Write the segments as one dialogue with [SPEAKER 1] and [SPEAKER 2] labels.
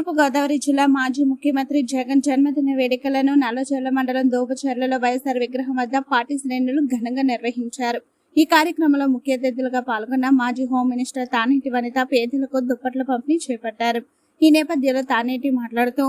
[SPEAKER 1] తూర్పుగోదావరి జిల్లా మాజీ ముఖ్యమంత్రి జగన్ జన్మదిన వేడుకలను నల్లచర్ల మండలం దోపచర్లలో వైఎస్ఆర్ విగ్రహం వద్ద పార్టీ శ్రేణులు ఘనంగా నిర్వహించారు. ఈ కార్యక్రమంలో ముఖ్య అతిథులుగా పాల్గొన్న మాజీ హోం మినిస్టర్ తానేటి వనిత పేదలకు దుప్పట్ల పంపిణీ చేపట్టారు. ఈ నేపథ్యంలో తానేటి మాట్లాడుతూ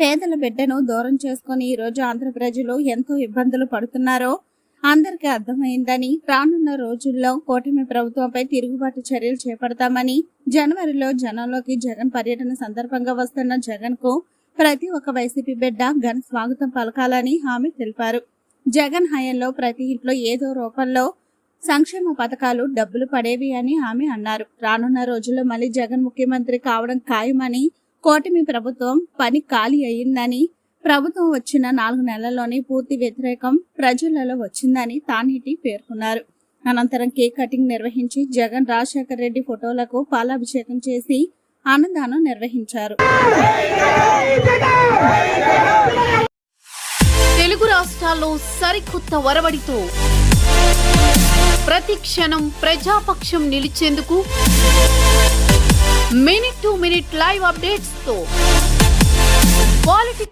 [SPEAKER 1] పేదల బిడ్డను దూరం చేసుకుని ఈ రోజు ఆంధ్ర ప్రజలు ఎంతో ఇబ్బందులు పడుతున్నారో అందరికీ అర్థమైందని రానున్న రోజుల్లో కూటమి ప్రభుత్వంపై తిరుగుబాటు చర్యలు చేపడతామని జనవరిలో జనంలోకి జగన్ పర్యటన సందర్భంగా వస్తున్న జగన్కు ప్రతి ఒక్క వైసీపీ బిడ్డ ఘన స్వాగతం పలకాలని హామీ తెలిపారు. జగన్ హయాంలో ప్రతి ఇంట్లో ఏదో రూపంలో సంక్షేమ పథకాలు డబ్బులు పడేవి అని ఆమె అన్నారు. రానున్న రోజుల్లో మళ్ళీ జగన్ ముఖ్యమంత్రి కావడం ఖాయమని కూటమి ప్రభుత్వం పని ఖాళీ అయ్యిందని ప్రభుత్వం వచ్చిన నాలుగు నెలల్లోనే పూర్తి వ్యతిరేకం ప్రజలలో వచ్చిందని తానేటి పేర్కొన్నారు. అనంతరం కేక్ కటింగ్ నిర్వహించి జగన్ రాజశేఖర్ రెడ్డి ఫోటోలకు పాలాభిషేకం చేసి ఆనందానం నిర్వహించారు.
[SPEAKER 2] తెలుగు రాష్ట్రాల్లో సరికొత్త వరవడితో ప్రతి క్షణం ప్రజాపక్షం నిలిచేందుకు మినిట్ టు మినిట్ లైవ్ అప్డేట్స్తో